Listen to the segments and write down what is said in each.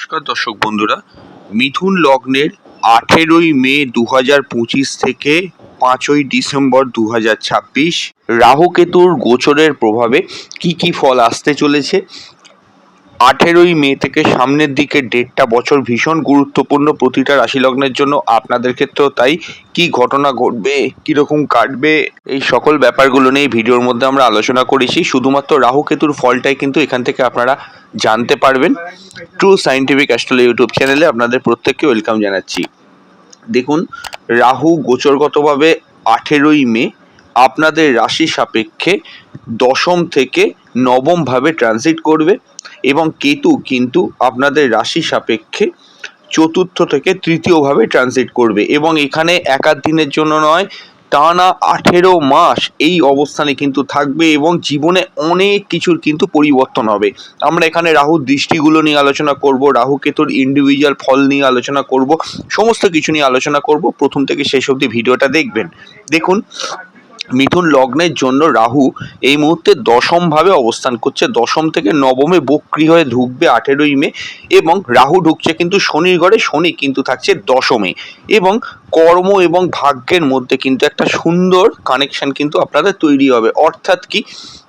নমস্কার দর্শক বন্ধুরা। মিথুন লগ্নের আঠেরোই মে দু হাজার পঁচিশ থেকে পাঁচই ডিসেম্বর দু হাজার ছাব্বিশ রাহুকেতুর গোচরের প্রভাবে কি কি ফল আসতে চলেছে? আঠেরোই মে থেকে সামনের দিকে ডেটটা বছর ভীষণ গুরুত্বপূর্ণ প্রতিটা রাশি লগ্নের জন্য আপনাদের ক্ষেত্রেও তাই। কি ঘটনা ঘটবে? কীরকম কাটবে? এই সকল ব্যাপারগুলো নিয়ে ভিডিওর মধ্যে আমরা আলোচনা করেছি। শুধুমাত্র রাহু কেতুর ফলটাই কিন্তু এখান থেকে আপনারা জানতে পারবেন। ট্রু সাইন্টিফিক অ্যাস্ট্রোলজি ইউটিউব চ্যানেলে আপনাদের প্রত্যেককে ওয়েলকাম জানাচ্ছি। দেখুন, রাহু গোচরগতভাবে আঠেরোই মে আপনাদের রাশি সাপেক্ষে দশম থেকে নবমভাবে ট্রানজিট করবে এবং কেতু কিন্তু আপনাদের রাশি সাপেক্ষে চতুর্থ থেকে তৃতীয়ভাবে ট্রানজিট করবে এবং এখানে একাধ দিনের জন্য নয়, টানা আঠেরো মাস এই অবস্থানে কিন্তু থাকবে এবং জীবনে অনেক কিছুর কিন্তু পরিবর্তন হবে। আমরা এখানে রাহুর দৃষ্টিগুলো নিয়ে আলোচনা করব, রাহু কেতুর ইন্ডিভিজুয়াল ফল নিয়ে আলোচনা করব, সমস্ত কিছু নিয়ে আলোচনা করব। প্রথম থেকে শেষ অবধি ভিডিওটা দেখবেন। দেখুন মিথুন লগ্নের জন্য রাহু এই মুহূর্তে দশমভাবে অবস্থান করছে। দশম থেকে নবমে বক্রি হয়ে ঢুকবে আঠেরোই মে এবং রাহু ঢুকছে কিন্তু শনির ঘরে, শনি কিন্তু থাকছে দশমে এবং কর্ম এবং ভাগ্যের মধ্যে কিন্তু একটা সুন্দর কানেকশন কিন্তু আপনাদের তৈরি হবে। অর্থাৎ কি?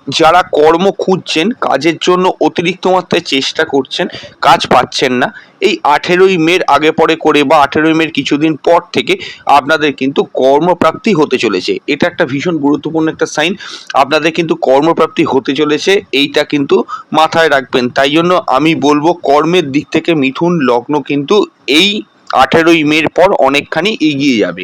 যারা কর্ম খুঁজছেন, কাজের জন্য অতিরিক্ত মাত্রায় চেষ্টা করছেন, কাজ পাচ্ছেন না, এই আঠেরোই মের আগে পরে করে বা আঠেরোই মের কিছুদিন পর থেকে আপনাদের কিন্তু কর্মপ্রাপ্তি হতে চলেছে। এটা একটা ভীষণ গুরুত্বপূর্ণ একটা সাইন। আপনাদের কিন্তু কর্মপ্রাপ্তি হতে চলেছে, এইটা কিন্তু মাথায় রাখবেন। তাই জন্য আমি বলব, কর্মের দিক থেকে মিথুন, লগ্ন কিন্তু এই আঠেরোই মের পর অনেকখানি এগিয়ে যাবে।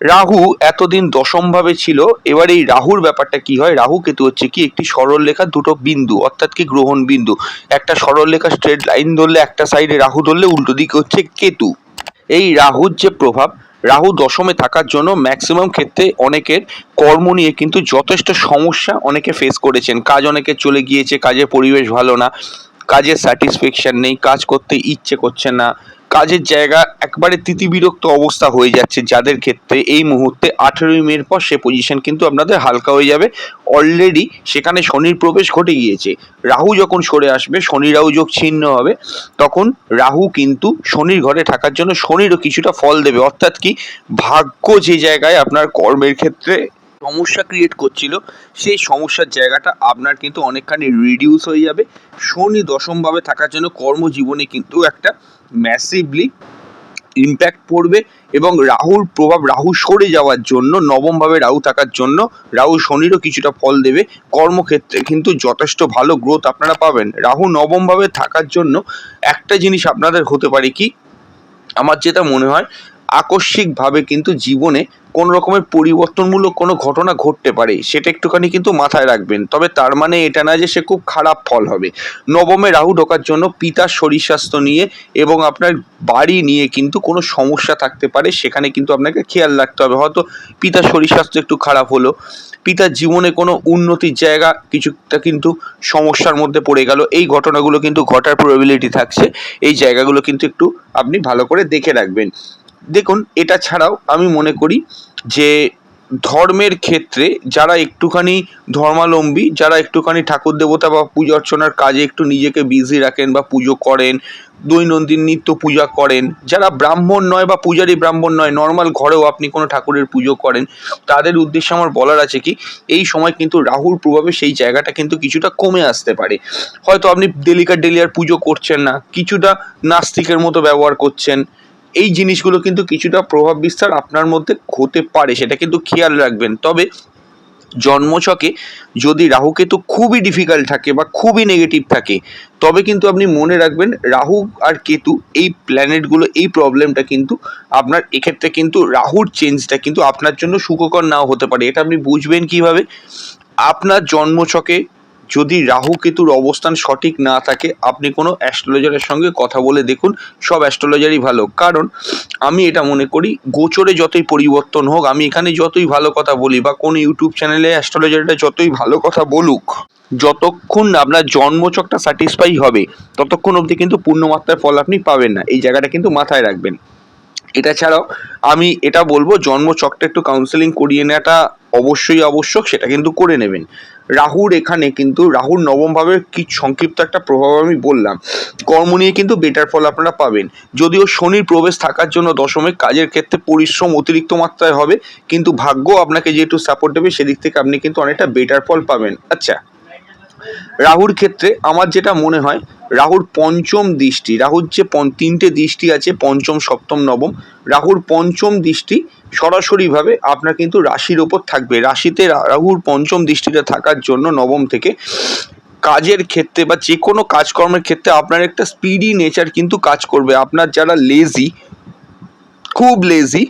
রাহু এতদিন দশমভাবে ছিল, এবার এই রাহুর ব্যাপারটা কি হয়? রাহু কেতু হচ্ছে কি একটি সরল লেখা দুটো বিন্দু, অর্থাৎ কি গ্রহণ বিন্দু। একটা সরল লেখা স্ট্রেট লাইন ধরলে, একটা সাইডে রাহু ধরলে, উল্টো দিকে হচ্ছে কেতু। এই রাহুর যে প্রভাব, রাহু দশমে থাকার জন্য ম্যাক্সিমাম ক্ষেত্রে অনেকের কর্ম নিয়ে কিন্তু যথেষ্ট সমস্যা অনেকে ফেস করেছেন। কাজ অনেকে চলে গিয়েছে, কাজের পরিবেশ ভালো না, কাজের স্যাটিসফ্যাকশন নেই, কাজ করতে ইচ্ছে করছে না কাজের জায়গা, একবারে তিতিবিরক্ত অবস্থা হয়ে যাচ্ছে যাদের ক্ষেত্রে। এই মুহূর্তে আঠেরোই মের পর সে পজিশন কিন্তু আপনাদের হালকা হয়ে যাবে। অলরেডি সেখানে শনির প্রবেশ ঘটে গিয়েছে। রাহু যখন সরে আসবে শনি রাহু যোগ ছিন্ন হবে। তখন রাহু কিন্তু শনির ঘরে থাকার জন্য শনিরও কিছুটা ফল দেবে। অর্থাৎ কি? ভাগ্য যে জায়গায় আপনার কর্মের ক্ষেত্রে সমস্যা ক্রিয়েট করছিল, সেই সমস্যার জায়গাটা আপনার কিন্তু অনেকখানি রিডিউস হয়ে যাবে। শনি দশমভাবে থাকার জন্য কর্মজীবনে কিন্তু একটা ম্যাসিভলি ইম্প্যাক্ট পড়বে এবং রাহুর প্রভাব, রাহু সরে যাওয়ার জন্য, নবমভাবে রাহু থাকার জন্য, রাহু শনিরও কিছুটা ফল দেবে। কর্মক্ষেত্রে কিন্তু যথেষ্ট ভালো গ্রোথ আপনারা পাবেন। রাহু নবমভাবে থাকার জন্য একটা জিনিস আপনাদের হতে পারে কি? আমার যেটা মনে হয় আকস্মিকভাবে কিন্তু জীবনে কোনো রকমের পরিবর্তনমূলক কোনো ঘটনা ঘটতে পারে, সেটা একটুখানি কিন্তু মাথায় রাখবেন। তবে তার মানে এটা না যে সে খুব খারাপ ফল হবে। নবমে রাহু ঢোকার জন্য পিতার শরীর স্বাস্থ্য নিয়ে এবং আপনার বাড়ি নিয়ে কিন্তু কোনো সমস্যা থাকতে পারে, সেখানে কিন্তু আপনাকে খেয়াল রাখতে হবে। হয়তো পিতার শরীর স্বাস্থ্য একটু খারাপ হলো, পিতার জীবনে কোনো উন্নতির জায়গা কিছুটা কিন্তু সমস্যার মধ্যে পড়ে গেল, এই ঘটনাগুলো কিন্তু ঘটার প্রবাবিলিটি থাকছে। এই জায়গাগুলো কিন্তু একটু আপনি ভালো করে দেখে রাখবেন। দেখুন, এটা ছাড়াও আমি মনে করি যে ধর্মের ক্ষেত্রে যারা একটুখানি ধর্মালম্বী, যারা একটুখানি ঠাকুর দেবতা বা পূজা অর্চনার কাজে একটু নিজেকে বিজি রাখেন বা পুজো করেন, দৈনন্দিন নিত্য পূজা করেন, যারা ব্রাহ্মণ নয় বা পূজারী ব্রাহ্মণ নয় নর্মাল ঘরেও আপনি কোনো ঠাকুরের পুজো করেন, তাদের উদ্দেশ্যে আমার বলার আছে কি, এই সময় কিন্তু রাহুর প্রভাবে সেই জায়গাটা কিন্তু কিছুটা কমে আসতে পারে। হয়তো আপনি ডেলিকার ডেলিয়ার পুজো করছেন না, কিছুটা নাস্তিকের মতো ব্যবহার করছেন এই জিনিসগুলো কিন্তু কিছুটা প্রভাব বিস্তার আপনার মধ্যে হতে পারে, সেটা কিন্তু খেয়াল রাখবেন। তবে জন্মছকে যদি রাহু কেতু খুবই ডিফিকাল্ট থাকে বা খুবই নেগেটিভ থাকে, তবে কিন্তু আপনি মনে রাখবেন রাহু আর কেতু এই প্ল্যানেটগুলো এই প্রবলেমটা কিন্তু আপনার এক্ষেত্রে কিন্তু রাহুর চেঞ্জটা কিন্তু আপনার জন্য সুখকর নাও হতে পারে। এটা আপনি বুঝবেন কীভাবে? আপনার জন্মছকে যদি রাহু কেতুর অবস্থান সঠিক না থাকে, আপনি কোনো অ্যাস্ট্রোলজারের সঙ্গে কথা বলে দেখুন, সব অ্যাস্ট্রোলজারই ভালো। কারণ আমি এটা মনে করি, গোচরে যতই পরিবর্তন হোক, আমি এখানে যতই ভালো কথা বলি বা কোনো ইউটিউব চ্যানেলে অ্যাস্ট্রোলজারটা যতই ভালো কথা বলুক, যতক্ষণ আপনার জন্মচকটা স্যাটিসফাই হবে, ততক্ষণ অবধি কিন্তু পূর্ণমাত্রার ফল আপনি পাবেন না। এই জায়গাটা কিন্তু মাথায় রাখবেন। এটা ছাড়াও আমি এটা বলব, জন্মচকটা একটু কাউন্সেলিং করিয়ে নেওয়াটা অবশ্যই আবশ্যক, সেটা কিন্তু করে নেবেন। রাহুর এখানে কিন্তু রাহুর নবম ভাবের কি সংক্ষিপ্ত একটা প্রভাব আমি বললাম। কর্ম নিয়ে কিন্তু বেটার ফল আপনারা পাবেন। যদিও শনির প্রবেশ থাকার জন্য দশমিক কাজের ক্ষেত্রে পরিশ্রম অতিরিক্ত মাত্রায় হবে, কিন্তু ভাগ্য আপনাকে যেহেতু সাপোর্ট দেবে, সেদিক থেকে আপনি কিন্তু অনেকটা বেটার ফল পাবেন। আচ্ছা রাহুর ক্ষেত্রে আমার যেটা মনে হয়, রাহুর পঞ্চম দৃষ্টি, রাহুর যে তিনটে দৃষ্টি আছে, পঞ্চম, সপ্তম, নবম, রাহুর পঞ্চম দৃষ্টি সরাসরিভাবে আপনার কিন্তু রাশির ওপর থাকবে। রাশিতে রাহুর পঞ্চম দৃষ্টিটা থাকার জন্য নবম থেকে কাজের ক্ষেত্রে বা যে কোনো কাজকর্মের ক্ষেত্রে আপনার একটা স্পিডি নেচার কিন্তু কাজ করবে। আপনার যারা লেজি খুব লেজি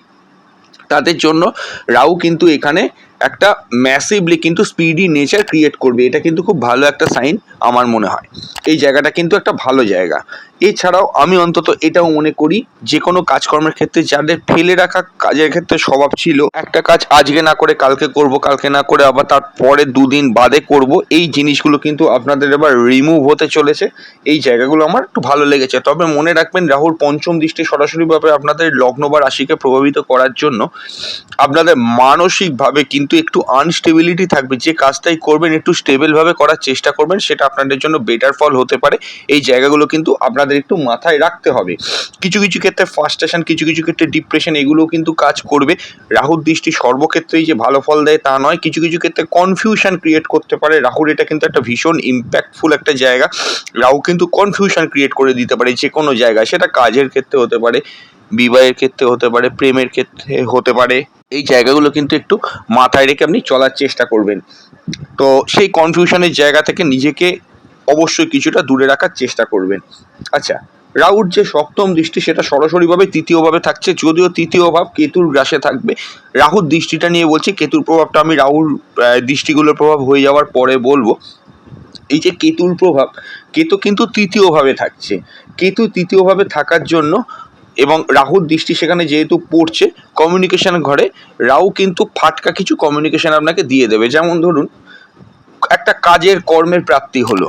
তাদের জন্য রাহু কিন্তু এখানে একটা ম্যাসিভলি কিন্তু স্পিডি নেচার ক্রিয়েট করবে। এটা কিন্তু খুব ভালো একটা সাইন আমার মনে হয়। এই জায়গাটা কিন্তু একটা ভালো জায়গা। এছাড়াও আমি অন্তত এটাও মনে করি যে কোনো কাজকর্মের ক্ষেত্রে যাদের ফেলে রাখা কাজের ক্ষেত্রে স্বভাব ছিল, একটা কাজ আজকে না করে কালকে করব, কালকে না করে আবার তার পরে দুদিন বাদে করব, এই জিনিসগুলো কিন্তু আপনাদের এবার রিমুভ হতে চলেছে। এই জায়গাগুলো আমার একটু ভালো লেগেছে। তবে মনে রাখবেন রাহুর পঞ্চম দৃষ্টি সরাসরিভাবে আপনাদের লগ্ন বা রাশিকে প্রভাবিত করার জন্য আপনাদের মানসিকভাবে কিন্তু একটু আনস্টেবিলিটি থাকবে, যে কাজটাই করবেন একটু স্টেবলভাবে করার চেষ্টা করবেন, সেটা আপনাদের জন্য বেটার ফল হতে পারে। এই জায়গাগুলো কিন্তু আপনাদের একটু মাথায় রাখতে হবে। কিছু কিছু ক্ষেত্রে ফার্স্টেশন কিছু কিছু ক্ষেত্রে ডিপ্রেশন এগুলোও কিন্তু কাজ করবে। রাহুর দৃষ্টি সর্বক্ষেত্রেই যে ভালো ফল দেয় তা নয়, কিছু কিছু ক্ষেত্রে কনফিউশন ক্রিয়েট করতে পারে। রাহুর এটা কিন্তু একটা ভীষণ ইম্প্যাক্টফুল একটা জায়গা। রাহু কিন্তু কনফিউশন ক্রিয়েট করে দিতে পারে যে কোনো জায়গায়, সেটা কাজের ক্ষেত্রে হতে পারে। বিবাহের ক্ষেত্রে হতে পারে, প্রেমের ক্ষেত্রে হতে পারে, এই জায়গাগুলো কিন্তু একটু মাথায় রেখে আপনি চলার চেষ্টা করবেন। তো সেই কনফিউশনের জায়গা থেকে নিজেকে অবশ্যই কিছুটা দূরে রাখার চেষ্টা করবেন। আচ্ছা রাহুর যে সপ্তম দৃষ্টি, সেটা সরাসরিভাবে তৃতীয়ভাবে থাকছে, যদিও তৃতীয় ভাব কেতুর গ্রাসে থাকবে। রাহুর দৃষ্টিটা নিয়ে বলছি, কেতুর প্রভাবটা আমি রাহুর দৃষ্টিগুলোর প্রভাব হয়ে যাওয়ার পরে বলব। এই যে কেতুর প্রভাব, কেতু কিন্তু তৃতীয়ভাবে থাকছে। কেতু তৃতীয়ভাবে থাকার জন্য এবং রাহুর দৃষ্টি সেখানে যেহেতু পড়ছে কমিউনিকেশন ঘরে রাহু কিন্তু ফাটকা কিছু কমিউনিকেশান আপনাকে দিয়ে দেবে। যেমন ধরুন, একটা কাজের কর্মের প্রাপ্তি হলো।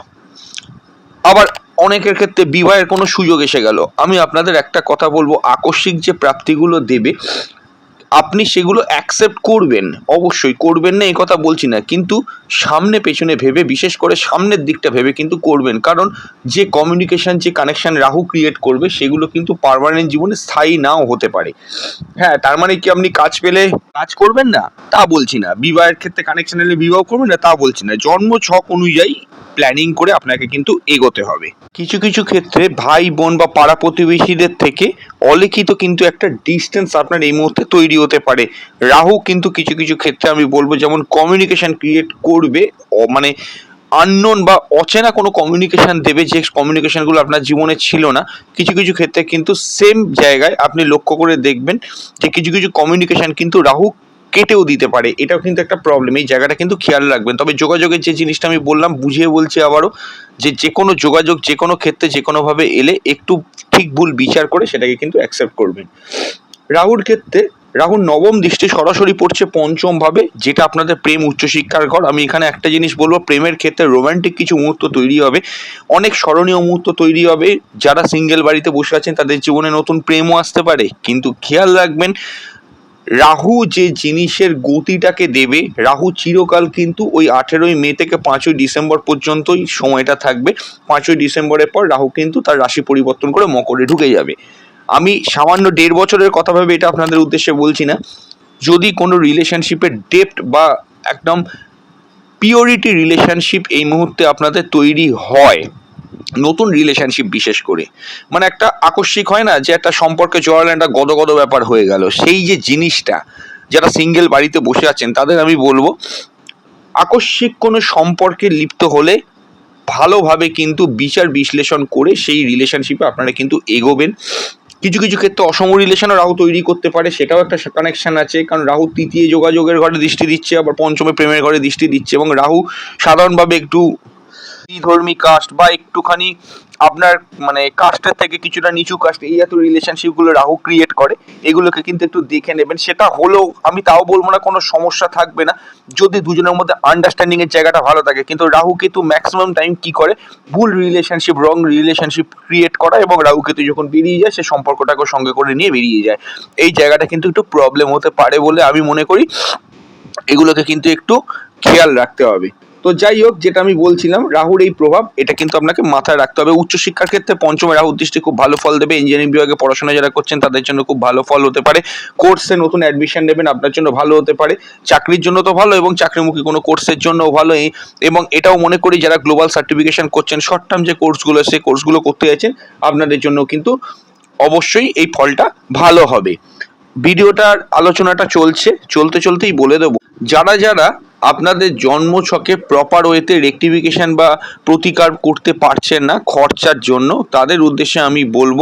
আবার অনেকের ক্ষেত্রে বিবাহের কোনো সুযোগ এসে গেল। আমি আপনাদের একটা কথা বলব, আকস্মিক যে প্রাপ্তিগুলো দেবে আপনি সেগুলো অ্যাকসেপ্ট করবেন। অবশ্যই করবেন না, এই কথা বলছি না। কিন্তু সামনে পেছনে ভেবে, বিশেষ করে সামনের দিকটা ভেবে কিন্তু করবেন। কারণ যে কমিউনিকেশান যে কানেকশান রাহু ক্রিয়েট করবে, সেগুলো কিন্তু পার্মানেন্ট জীবনে স্থায়ী নাও হতে পারে। হ্যাঁ তার মানে কি আপনি কাজ পেলে কাজ করবেন না? তা বলছি না। বিবাহের ক্ষেত্রে কানেকশান এলে বিবাহ করবেন না, তা বলছি না। জন্ম ছক অনুযায়ী প্ল্যানিং করে আপনাকে কিন্তু এগোতে হবে। কিছু কিছু ক্ষেত্রে ভাই, বোন বা পাড়া প্রতিবেশীদের থেকে অলিখিত কিন্তু একটা ডিস্টেন্স আপনার এই মুহূর্তে তৈরি হতে পারে। রাহু কিন্তু কিছু কিছু ক্ষেত্রে আমি বলব যেমন কমিউনিকেশন ক্রিয়েট করবে মানে আননোন বা অচেনা কোনো কমিউনিকেশান দেবে যে কমিউনিকেশনগুলো আপনার জীবনে ছিল না। কিছু কিছু ক্ষেত্রে কিন্তু সেম জায়গায় আপনি লক্ষ্য করে দেখবেন যে কিছু কিছু কমিউনিকেশন কিন্তু রাহু কেটেও দিতে পারে। এটাও কিন্তু একটা প্রবলেম এই জায়গাটা কিন্তু খেয়াল রাখবেন। তবে যোগাযোগের যে জিনিসটা আমি বললাম, বুঝিয়ে বলছি আবারও যে যে কোনো যোগাযোগ যে কোনো ক্ষেত্রে যে কোনোভাবে এলে একটু ঠিক ভুল বিচার করে সেটাকে কিন্তু অ্যাকসেপ্ট করবেন। রাহুর ক্ষেত্রে রাহুর নবম দৃষ্টি সরাসরি পড়ছে পঞ্চম ভাবে যেটা আপনাদের প্রেম উচ্চশিক্ষার ঘর। আমি এখানে একটা জিনিস বলব, প্রেমের ক্ষেত্রে রোমান্টিক কিছু মুহূর্ত তৈরি হবে। অনেক স্মরণীয় মুহূর্ত তৈরি হবে। যারা সিঙ্গেল বাড়িতে বসে আছেন, তাদের জীবনে নতুন প্রেমও আসতে পারে। কিন্তু খেয়াল রাখবেন, রাহু যে জিনিসের গতিটাকে দেবে, রাহু চিরকাল কিন্তু ওই আঠেরোই মে থেকে পাঁচই ডিসেম্বর পর্যন্তই সময়টা থাকবে। পাঁচই ডিসেম্বরের পর রাহু কিন্তু তার রাশি পরিবর্তন করে মকরে ঢুকে যাবে। আমি সামান্য দেড় বছরের কথা ভেবে এটা আপনাদের উদ্দেশ্যে বলছি না। যদি কোনো রিলেশনশিপের ডেপথ বা একদম পিওরিটি রিলেশনশিপ এই মুহূর্তে আপনাদের তৈরি হয়, নতুন রিলেশনশিপ বিশেষ করে মানে একটা আকস্মিক হয় না যে একটা সম্পর্কে জড়ালে একটা গদগদ ব্যাপার হয়ে গেল। সেই যে জিনিসটা, যারা সিঙ্গেল বাড়িতে বসে আছেন, তাদের আমি বলব, আকস্মিক কোনো সম্পর্কে লিপ্ত হলে ভালোভাবে কিন্তু বিচার বিশ্লেষণ করে সেই রিলেশনশিপে আপনারা কিন্তু এগোবেন। কিছু কিছু ক্ষেত্রে অসম রিলেশনও রাহু তৈরি করতে পারে, সেটাও একটা কানেকশান আছে। কারণ রাহু তৃতীয় যোগাযোগের ঘরে দৃষ্টি দিচ্ছে, আবার পঞ্চমে প্রেমের ঘরে দৃষ্টি দিচ্ছে এবং রাহু সাধারণভাবে একটু ধর্মী কাস্ট বা একটুখানি আপনার মানে কাস্টের থেকে কিছুটা নিচু কাস্ট এই এত রিলেশনশিপগুলো রাহু ক্রিয়েট করে, এগুলোকে কিন্তু একটু দেখে নেবেন। সেটা হলেও আমি তাও বলব না, কোনো সমস্যা থাকবে না। যদি দুজনের মধ্যে আন্ডারস্ট্যান্ডিং এর জায়গাটা ভালো থাকে, কিন্তু রাহু কেতু ম্যাক্সিমাম টাইম কি করে? ভুল রিলেশনশিপ রং রিলেশনশিপ ক্রিয়েট করা এবং রাহু কেতু যখন বেরিয়ে যায়, সে সম্পর্কটাকে সঙ্গে করে নিয়ে বেরিয়ে যায়। এই জায়গাটা কিন্তু একটু প্রবলেম হতে পারে বলে আমি মনে করি। এগুলোকে কিন্তু একটু খেয়াল রাখতে হবে। তো যাই হোক, যেটা আমি বলছিলাম, রাহুর এই প্রভাব, এটা কিন্তু আপনাকে মাথায় রাখতে হবে। উচ্চশিক্ষার ক্ষেত্রে পঞ্চমে রাহুর দৃষ্টি খুব ভালো ফল দেবে। ইঞ্জিনিয়ারিং বিভাগে পড়াশোনা যারা করছেন, তাদের জন্য খুব ভালো ফল হতে পারে। কোর্সে নতুন অ্যাডমিশন নেবেন, আপনার জন্য ভালো হতে পারে। চাকরির জন্য তো ভালো এবং চাকরিমুখী কোনো কোর্সের জন্যও ভালো। এবং এটাও মনে করি, যারা গ্লোবাল সার্টিফিকেশন করছেন শর্ট টার্ম যে কোর্সগুলো সেই কোর্সগুলো করতে যাচ্ছেন, আপনাদের জন্য কিন্তু অবশ্যই এই ফলটা ভালো হবে। ভিডিওটার আলোচনাটা চলছে। চলতে চলতেই বলে দেবো, যারা যারা আপনাদের জন্মছকে প্রপার ওয়েতে রেকটিফিকেশন বা প্রতিকার করতে পারছেন না খরচার জন্য, তাদের উদ্দেশ্যে আমি বলব,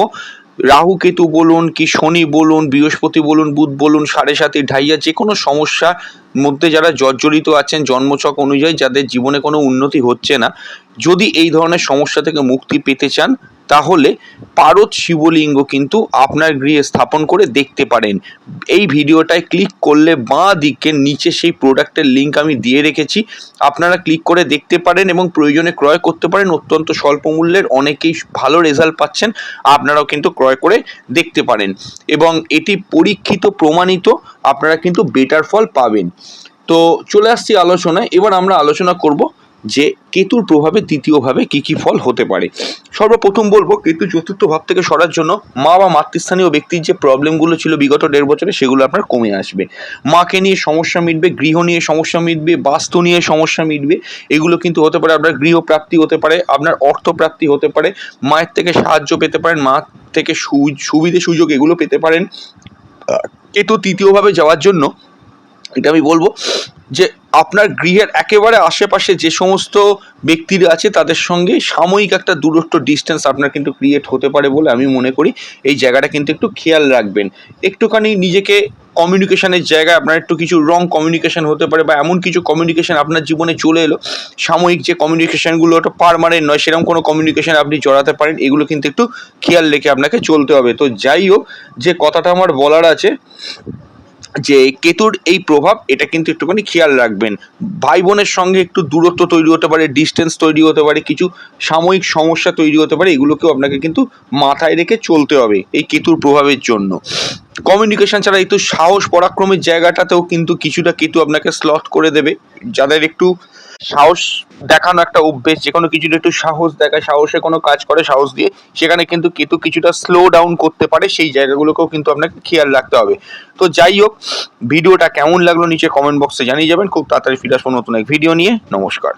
রাহু কেতু বলুন কি শনি বলুন, বৃহস্পতি বলুন, বুধ বলুন, সাড়ে সাতি ঢাইয়া, যে কোনো সমস্যার মধ্যে যারা জর্জরিত আছেন জন্মছক অনুযায়ী, যাদের জীবনে কোনো উন্নতি হচ্ছে না, যদি এই ধরনের সমস্যা থেকে মুক্তি পেতে চান তাহলে পারদ শিবলিঙ্গ কিন্তু আপনার গৃহে স্থাপন করে দেখতে পারেন। এই ভিডিওটায় ক্লিক করলে বাঁ দিকের নিচে সেই প্রোডাক্টের লিঙ্ক আমি দিয়ে রেখেছি। আপনারা ক্লিক করে দেখতে পারেন এবং প্রয়োজনে ক্রয় করতে পারেন। অত্যন্ত স্বল্প মূল্যের অনেকেই ভালো রেজাল্ট পাচ্ছেন, আপনারাও কিন্তু ক্রয় করে দেখতে পারেন। এবং এটি পরীক্ষিত, প্রমাণিত, আপনারা কিন্তু বেটার ফল পাবেন। তো চলে আসছি আলোচনায়। এবার আমরা আলোচনা করব যে কেতুর প্রভাবে তৃতীয়ভাবে কি কি ফল হতে পারে। সর্বপ্রথম বলব, কেতু চতুর্থ ভাব থেকে সরার জন্য মা বা মাতৃস্থানীয় ব্যক্তির যে প্রবলেমগুলো ছিল বিগত দেড় বছরে, সেগুলো আপনার কমে আসবে। মাকে নিয়ে সমস্যা মিটবে, গৃহ নিয়ে সমস্যা মিটবে, বাস্তু নিয়ে সমস্যা মিটবে, এগুলো কিন্তু হতে পারে আপনার গৃহপ্রাপ্তি হতে পারে, আপনার অর্থ প্রাপ্তি হতে পারে, মায়ের থেকে সাহায্য পেতে পারেন, মা থেকে সুবিধে সুযোগ এগুলো পেতে পারেন। কেতু তৃতীয়ভাবে যাওয়ার জন্য এটা আমি বলব যে আপনার গৃহের একেবারে আশেপাশে যে সমস্ত ব্যক্তিরা আছে তাদের সঙ্গে সাময়িক একটা দূরত্ব ডিস্টেন্স আপনার কিন্তু ক্রিয়েট হতে পারে বলে আমি মনে করি। এই জায়গাটা কিন্তু একটু খেয়াল রাখবেন। একটুখানি নিজেকে কমিউনিকেশনের জায়গায় আপনার একটু কিছু রং কমিউনিকেশন হতে পারে বা এমন কিছু কমিউনিকেশন আপনার জীবনে চলে এলো, সাময়িক যে কমিউনিকেশনগুলো ওটা পারমানেন্ট নয়, সেরকম কোনো কমিউনিকেশান আপনি জড়াতে পারেন, এগুলো কিন্তু একটু খেয়াল রেখে আপনাকে চলতে হবে। তো যাই হোক, যে কথাটা আমার বলার আছে যে কেতুর এই প্রভাব, এটা কিন্তু একটুখানি খেয়াল রাখবেন। ভাই বোনের সঙ্গে একটু দূরত্ব তৈরি হতে পারে ডিস্টেন্স তৈরি হতে পারে, কিছু সাময়িক সমস্যা তৈরি হতে পারে, এগুলোকেও আপনাকে কিন্তু মাথায় রেখে চলতে হবে এই কেতুর প্রভাবের জন্য। কমিউনিকেশন ছাড়া একটু সাহস, পরাক্রমের জায়গাটাতেও কিন্তু কিছুটা কেতু আপনাকে স্লট করে দেবে। যাদের একটু সাহস দেখানো একটা অভ্যেস যে কোনো কিছুটা একটু সাহস দেখায়, সাহসে কোনো কাজ করে, সাহস দিয়ে সেখানে কিন্তু কেতু কিছুটা স্লো ডাউন করতে পারে, সেই জায়গাগুলোকেও কিন্তু আপনাকে খেয়াল রাখতে হবে। তো যাই হোক, ভিডিওটা কেমন লাগল নিচে কমেন্ট বক্সে জানিয়ে যাবেন। খুব তাড়াতাড়ি ফিরে আসব নতুন এক ভিডিও নিয়ে। নমস্কার।